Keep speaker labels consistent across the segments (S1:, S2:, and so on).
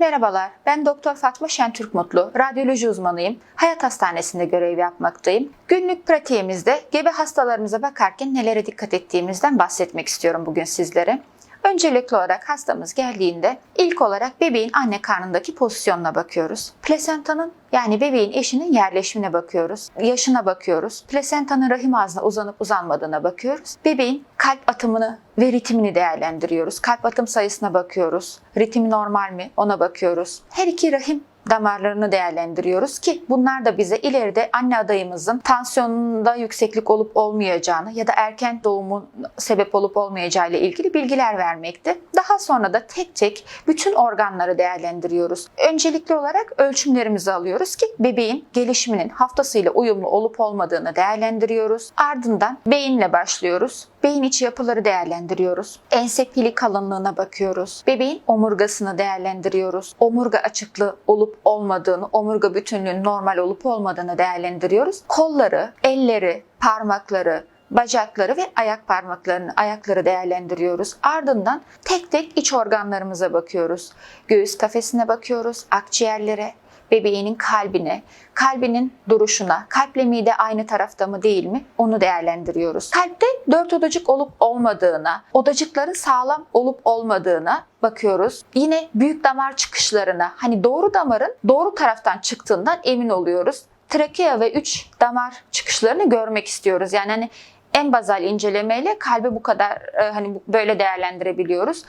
S1: Merhabalar, ben Doktor Fatma Şentürk Mutlu, radyoloji uzmanıyım. Hayat Hastanesi'nde görev yapmaktayım. Günlük pratiğimizde gebe hastalarımıza bakarken nelere dikkat ettiğimizden bahsetmek istiyorum bugün sizlere. Öncelikli olarak hastamız geldiğinde ilk olarak bebeğin anne karnındaki pozisyonuna bakıyoruz. Plasentanın yani bebeğin eşinin yerleşimine bakıyoruz. Yaşına bakıyoruz. Plasentanın rahim ağzına uzanıp uzanmadığına bakıyoruz. Bebeğin kalp atımını ve ritmini değerlendiriyoruz. Kalp atım sayısına bakıyoruz. Ritmi normal mi ona bakıyoruz. Her iki rahim damarlarını değerlendiriyoruz ki bunlar da bize ileride anne adayımızın tansiyonunda yükseklik olup olmayacağını ya da erken doğumun sebep olup olmayacağı ile ilgili bilgiler vermekte. Daha sonra da tek tek bütün organları değerlendiriyoruz. Öncelikli olarak ölçümlerimizi alıyoruz ki bebeğin gelişiminin haftasıyla uyumlu olup olmadığını değerlendiriyoruz. Ardından beyinle başlıyoruz. Beyin içi yapıları değerlendiriyoruz. Ensepili kalınlığına bakıyoruz. Bebeğin omurgasını değerlendiriyoruz. Omurga açıklığı olup olmadığını, omurga bütünlüğünün normal olup olmadığını değerlendiriyoruz. Kolları, elleri, parmakları, bacakları ve ayak parmaklarını, ayakları değerlendiriyoruz. Ardından tek tek iç organlarımıza bakıyoruz. Göğüs kafesine bakıyoruz, akciğerlere, bebeğinin kalbine, kalbinin duruşuna, kalple mide aynı tarafta mı değil mi onu değerlendiriyoruz. Kalpte dört odacık olup olmadığına, odacıkların sağlam olup olmadığına bakıyoruz. Yine büyük damar çıkışlarına, hani doğru damarın doğru taraftan çıktığından emin oluyoruz. Trakea ve üç damar çıkışlarını görmek istiyoruz. Yani hani en bazal incelemeyle kalbi bu kadar e, hani böyle değerlendirebiliyoruz.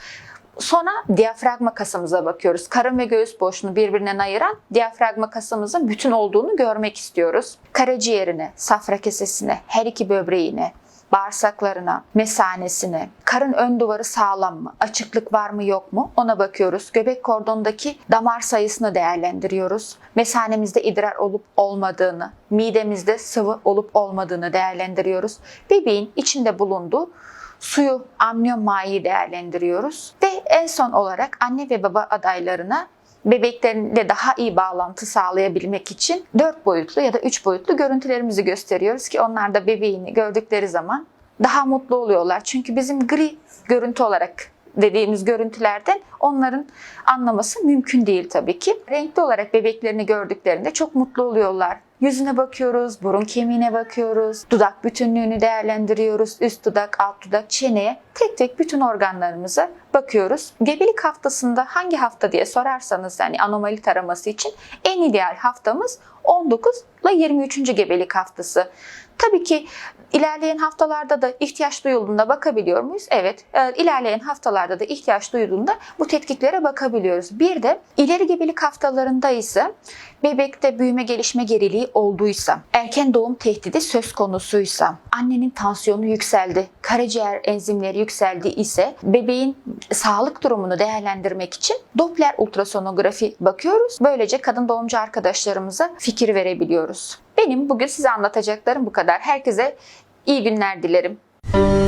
S1: Sonra diyafragma kasımıza bakıyoruz. Karın ve göğüs boşluğunu birbirinden ayıran diyafragma kasımızın bütün olduğunu görmek istiyoruz. Karaciğerine, safra kesesine, her iki böbreğine, bağırsaklarına, mesanesine, karın ön duvarı sağlam mı, açıklık var mı yok mu ona bakıyoruz. Göbek kordondaki damar sayısını değerlendiriyoruz. Mesanemizde idrar olup olmadığını, midemizde sıvı olup olmadığını değerlendiriyoruz. Bebeğin içinde bulunduğu suyu, amniyon mayayı değerlendiriyoruz. Ve en son olarak anne ve baba adaylarına bebeklerle daha iyi bağlantı sağlayabilmek için 4 boyutlu ya da 3 boyutlu görüntülerimizi gösteriyoruz ki onlar da bebeğini gördükleri zaman daha mutlu oluyorlar. Çünkü bizim gri görüntü olarak dediğimiz görüntülerden onların anlaması mümkün değil tabii ki. Renkli olarak bebeklerini gördüklerinde çok mutlu oluyorlar. Yüzüne bakıyoruz, burun kemiğine bakıyoruz, dudak bütünlüğünü değerlendiriyoruz, üst dudak, alt dudak, çeneye tek tek bütün organlarımıza bakıyoruz. Gebelik haftasında hangi hafta diye sorarsanız yani anomali taraması için en ideal haftamız 19 ile 23. gebelik haftası. Tabii ki ilerleyen haftalarda da ihtiyaç duyulduğunda bakabiliyor muyuz? Evet. e, ilerleyen haftalarda da ihtiyaç duyulduğunda bu tetkiklere bakabiliyoruz. Bir de ileri gebelik haftalarında ise bebekte büyüme gelişme geriliği olduysa, erken doğum tehdidi söz konusuysa, annenin tansiyonu yükseldi, karaciğer enzimleri yükseldi ise bebeğin sağlık durumunu değerlendirmek için Doppler ultrasonografi bakıyoruz. Böylece kadın doğumcu arkadaşlarımıza fikir verebiliyoruz. Benim bugün size anlatacaklarım bu kadar. Herkese iyi günler dilerim. Müzik